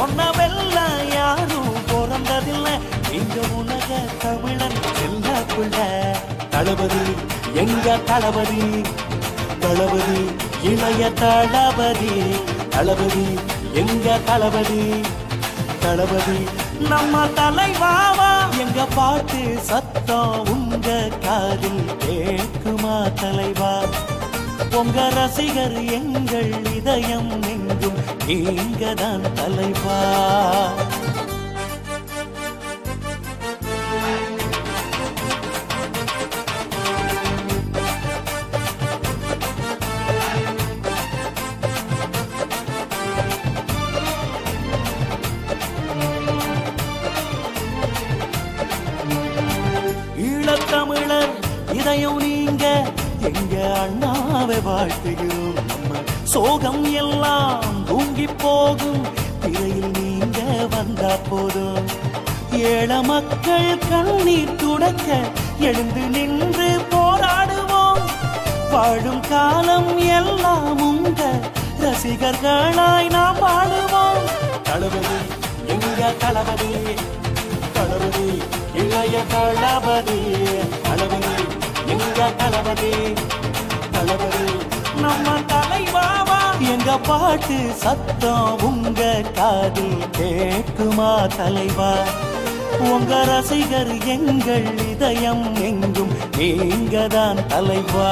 ஒன்னவெல்லாம் யாரும் பிறந்ததில்லை. எங்க உலக தமிழன் செல்ல தளபதி எங்க தளபதி? தளபதி இளைய தளபதி. தளபதி எங்க தளபதி? தளபதி நம்ம தலைவாவா எங்க பாட்டு சத்தம் உங்க காதில் கேட்குமா தலைவா? உங்க ரசிகர் எங்கள் இதயம் எங்கும் நீங்க தான் தலைவா. ஈழத்தமிழர் இதயம் நீங்க எங்க அண்ணாவை வாழ்த்துகிறோம் நம்ம சோகம் எல்லாம் தூங்கி போகும். திரையில் நீங்க வந்தா போதும். ஏழ மக்கள் கண்ணீர் துடக்க எழுந்து நின்று போராடுவோம். வாழும் காலம் எல்லாம் உங்க ரசிகர்களாய் நாம் வாழுவோம். தளபதி எங்க தளபதி. தளபதி இளைய தளபதி. தளபதி எங்க தளபதி. தலைவாவா பாட்டு சத்தம் உங்க காதில் கேட்குமா தலைவா? உங்க ரசிகர் எங்கள் இதயம் எங்கும் நீங்க தான் தலைவா?